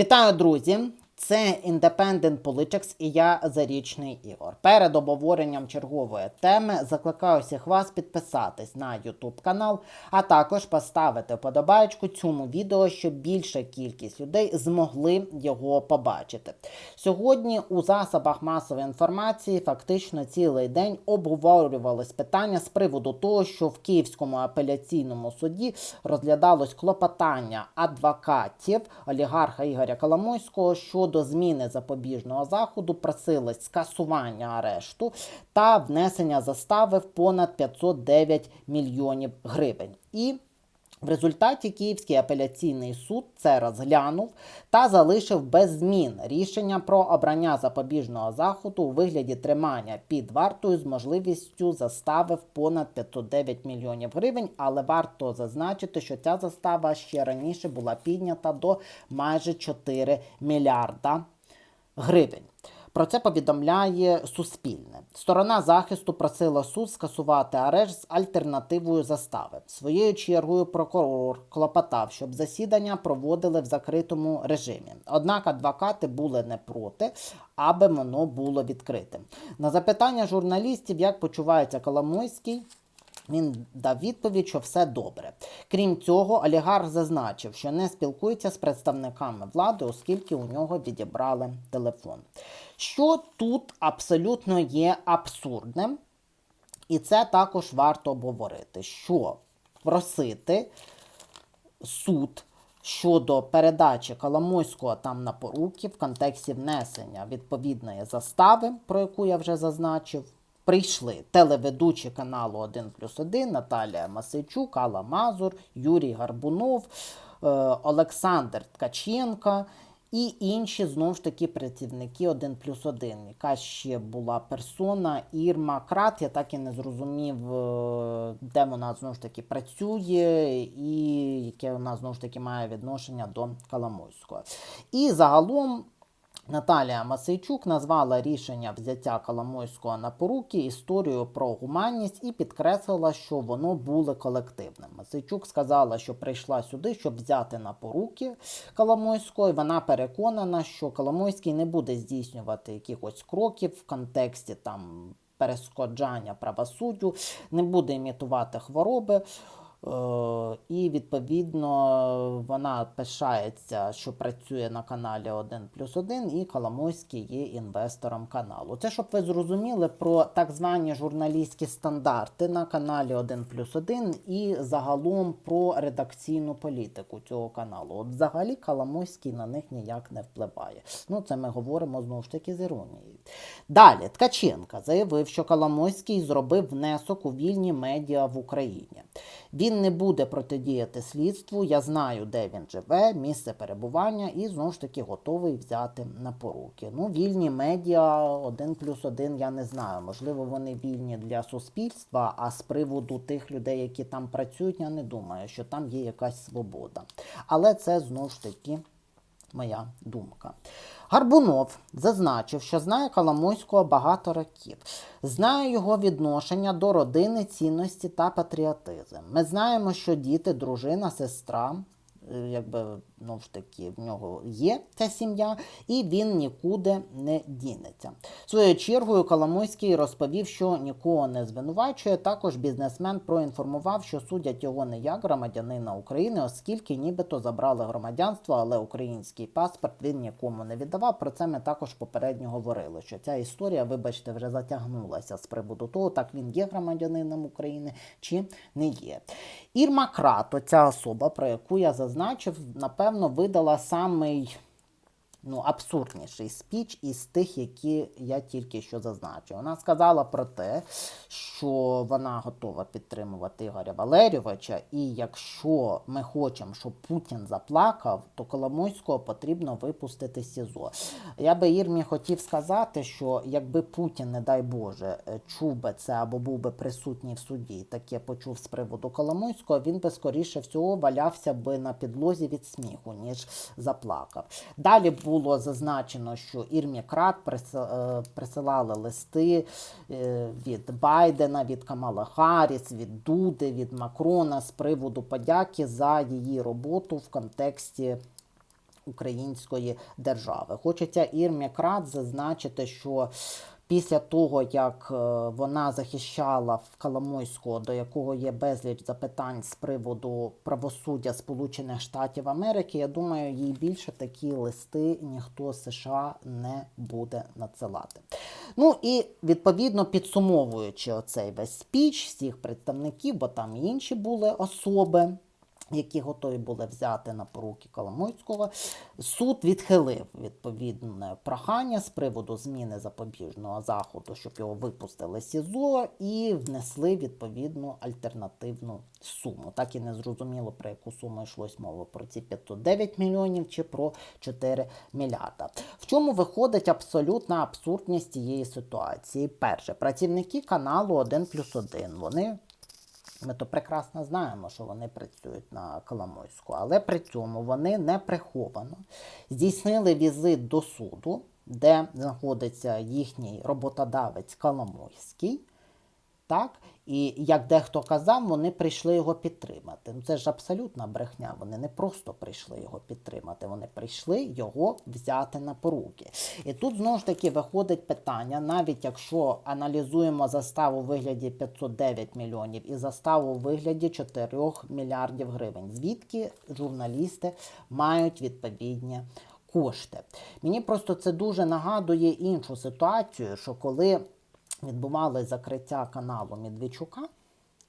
Вітаю, друзі! Це Independent Politics і я Зарічний Ігор. Перед обговоренням чергової теми закликаю всіх вас підписатись на YouTube канал, а також поставити вподобайку цьому відео, щоб більша кількість людей змогли його побачити. Сьогодні у засобах масової інформації фактично цілий день обговорювалось питання з приводу того, що в Київському апеляційному суді розглядалось клопотання адвокатів олігарха Ігоря Коломойського щодо зміни запобіжного заходу, просилось скасування арешту та внесення застави в понад 509 мільйонів гривень. І в результаті Київський апеляційний суд це розглянув та залишив без змін рішення про обрання запобіжного заходу у вигляді тримання під вартою з можливістю застави в понад 509 мільйонів гривень. Але варто зазначити, що ця застава ще раніше була піднята до майже 4 мільярда гривень. Про це повідомляє Суспільне. Сторона захисту просила суд скасувати арешт з альтернативою застави. Своєю чергою прокурор клопотав, щоб засідання проводили в закритому режимі. Однак адвокати були не проти, аби воно було відкритим. На запитання журналістів, як почувається Коломойський, він дав відповідь, що все добре. Крім цього, олігарх зазначив, що не спілкується з представниками влади, оскільки у нього відібрали телефон. Що тут абсолютно є абсурдним, і це також варто обговорити, що просити суд щодо передачі Коломойського там на поруки в контексті внесення відповідної застави, про яку я вже зазначив. Прийшли телеведучі каналу 1 плюс 1 Наталія Масичук, Алла Мазур, Юрій Гарбунов, е, Олександр Ткаченка і інші знову ж таки працівники 1 плюс 1. Яка ще була персона Ірма Крат. Я так і не зрозумів, е, де вона знову ж таки працює, і яке вона знову ж таки має відношення до Коломойського. І загалом. Наталія Масейчук назвала рішення взяття Коломойського на поруки історією про гуманність і підкреслила, що воно було колективним. Масейчук сказала, що прийшла сюди, щоб взяти на поруки Коломойського. і Вона переконана, що Коломойський не буде здійснювати якихось кроків в контексті там перешкоджання правосуддю, не буде імітувати хвороби. Е, І відповідно вона пишається, що працює на каналі 1 плюс 1 і Коломойський є інвестором каналу. Це щоб ви зрозуміли про так звані журналістські стандарти на каналі 1 плюс 1 і загалом про редакційну політику цього каналу. От взагалі Коломойський на них ніяк не впливає. Ну, це ми говоримо знову ж таки з іронією. Далі Ткаченка заявив, що Коломойський зробив внесок у вільні медіа в Україні. Він не буде протидіяти слідству. Я знаю, де він живе, місце перебування, і знову ж таки готовий взяти на поруки. Ну, вільні медіа один плюс один, я не знаю. Можливо, вони вільні для суспільства, а з приводу тих людей, які там працюють, я не думаю, що там є якась свобода. Але це знову ж таки моя думка. Гарбунов зазначив, що знає Коломойського багато років, знає його відношення до родини, цінності та патріотизм. Ми знаємо, що діти, дружина, сестра, е, якби ну ж таки в нього є ця сім'я, і він нікуди не дінеться. Своєю чергою Коломойський розповів, що нікого не звинувачує. Також бізнесмен проінформував, що судять його не як громадянина України, оскільки нібито забрали громадянство, але український паспорт він нікому не віддавав. Про це ми також попередньо говорили. Що ця історія, вибачте, вже затягнулася з приводу того, так він є громадянином України чи не є. Ірма Крат, оця особа, про яку я зазначив, напевно, видала самий ну, абсурдніший спіч із тих, які я тільки що зазначив. Вона сказала про те, що вона готова підтримувати Ігоря Валерійовича, і якщо ми хочемо, щоб Путін заплакав, то Коломойського потрібно випустити СІЗО. Я би Ірмі хотів сказати, що якби Путін, не дай Боже, чув би це або був би присутній в суді, таке почув з приводу Коломойського, він би скоріше всього валявся би на підлозі від сміху, ніж заплакав. Далі було зазначено, що Ірмі Крат е, присилали листи е, від Байдена, від Камала Харріс, від Дуди, від Макрона з приводу подяки за її роботу в контексті української держави. Хочеться Ірмі Крат зазначити, що після того, як е, вона захищала в Коломойського, до якого є безліч запитань з приводу правосуддя Сполучених Штатів Америки, я думаю, їй більше такі листи ніхто з США не буде надсилати. Ну і відповідно підсумовуючи оцей весь спіч всіх представників, бо там і інші були особи які готові були взяти на поруки Коломойського. Суд відхилив відповідне прохання з приводу зміни запобіжного заходу, щоб його випустили СІЗО і внесли відповідну альтернативну суму. Так і не зрозуміло, про яку суму йшлось мова про ці 509 мільйонів чи про 4 мільярда. В чому виходить абсолютна абсурдність цієї ситуації? Перше, працівники каналу 1 плюс 1, вони ми то прекрасно знаємо, що вони працюють на Коломойську, але при цьому вони не приховано здійснили візит до суду, де знаходиться їхній роботодавець Коломойський. Так? І як дехто казав, вони прийшли його підтримати. Ну це ж абсолютна брехня. Вони не просто прийшли його підтримати, вони прийшли його взяти на поруки. І тут знову ж таки виходить питання, навіть якщо аналізуємо заставу у вигляді 509 мільйонів і заставу у вигляді 4 мільярдів гривень, звідки журналісти мають відповідні кошти. Мені просто це дуже нагадує іншу ситуацію, що коли відбувалося закриття каналу Медведчука,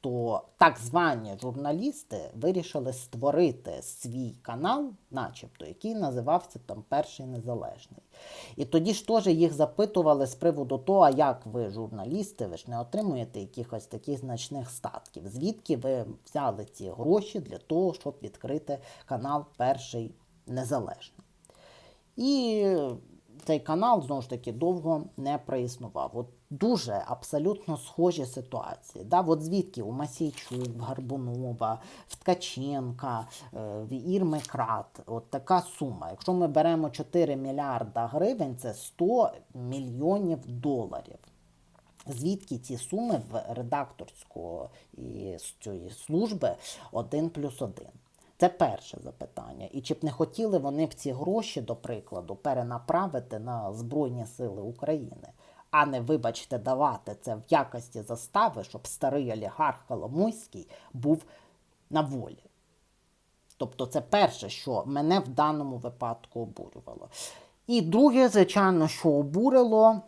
то так звані журналісти вирішили створити свій канал, начебто, який називався там Перший Незалежний. І тоді ж теж їх запитували з приводу того, а як ви, журналісти, ви ж не отримуєте якихось таких значних статків. Звідки ви взяли ці гроші для того, щоб відкрити канал Перший Незалежний? І цей канал знову ж таки довго не проіснував. От дуже абсолютно схожі ситуації. Да? От звідки у Масійчук, в Гарбунова, в Ткаченка, е, в Ірми Крат, от така сума. Якщо ми беремо 4 мільярда гривень, це 100 мільйонів доларів. Звідки ці суми в редакторської служби 1 плюс 1? Це перше запитання. І чи б не хотіли вони б ці гроші, до прикладу, перенаправити на Збройні Сили України, а не, вибачте, давати це в якості застави, щоб старий олігарх Коломойський був на волі. Тобто це перше, що мене в даному випадку обурювало. І друге, звичайно, що обурило,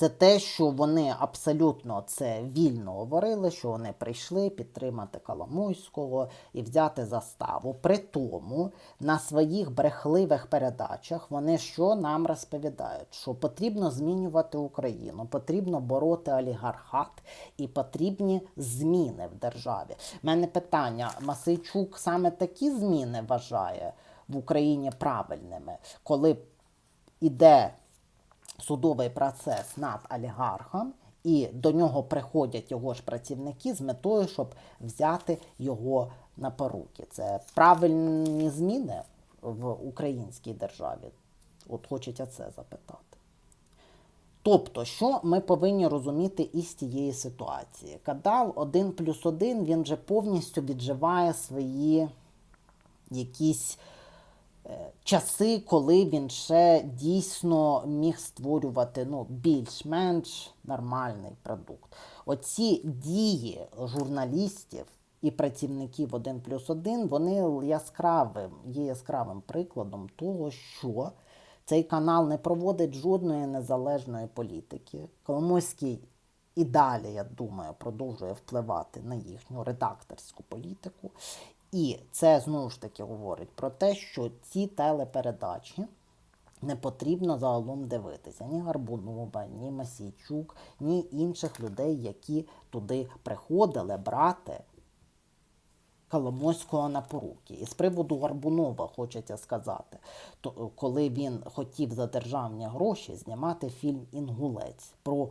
це те, що вони абсолютно це вільно говорили, що вони прийшли підтримати Коломойського і взяти заставу. При тому на своїх брехливих передачах вони що нам розповідають? Що потрібно змінювати Україну, потрібно бороти олігархат і потрібні зміни в державі. У мене питання: Масейчук саме такі зміни вважає в Україні правильними, коли іде судовий процес над олігархом, і до нього приходять його ж працівники з метою, щоб взяти його на поруки. Це правильні зміни в українській державі. От хочеться це запитати. Тобто, що ми повинні розуміти із цієї ситуації? Кадал 1 плюс 1 він вже повністю відживає свої якісь часи, коли він ще дійсно міг створювати ну, більш-менш нормальний продукт. Оці дії журналістів і працівників 1 плюс 1, вони яскравим, є яскравим прикладом того, що цей канал не проводить жодної незалежної політики. Коломойський і далі, я думаю, продовжує впливати на їхню редакторську політику. І це знову ж таки говорить про те, що ці телепередачі не потрібно загалом дивитися ні Гарбунова, ні Масійчук, ні інших людей, які туди приходили брати Коломойського на поруки. І з приводу Гарбунова хочеться сказати, то коли він хотів за державні гроші знімати фільм Інгулець про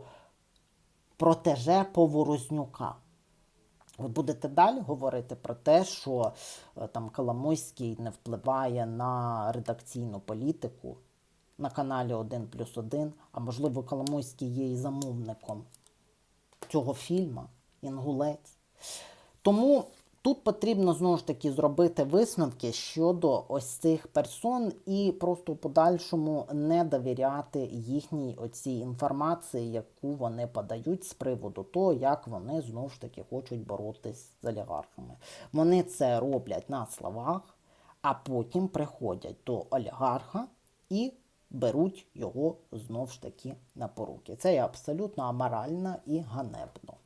протеже Поворознюка. Ви будете далі говорити про те, що е, там Коломойський не впливає на редакційну політику на каналі 1 плюс 1, а можливо, Коломойський є і замовником цього фільму Інгулець. Тому Тут потрібно знову ж таки зробити висновки щодо ось цих персон і просто в подальшому не довіряти їхній оцій інформації, яку вони подають з приводу того, як вони знову ж таки хочуть боротись з олігархами. Вони це роблять на словах, а потім приходять до олігарха і беруть його знову ж таки на поруки. Це є абсолютно аморально і ганебно.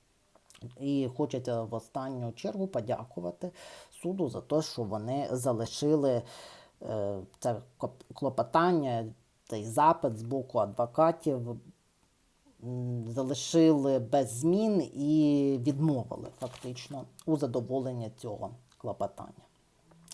І хочеться в останню чергу подякувати суду за те, що вони залишили е, це клопотання, цей запит з боку адвокатів, залишили без змін і відмовили фактично у задоволенні цього клопотання.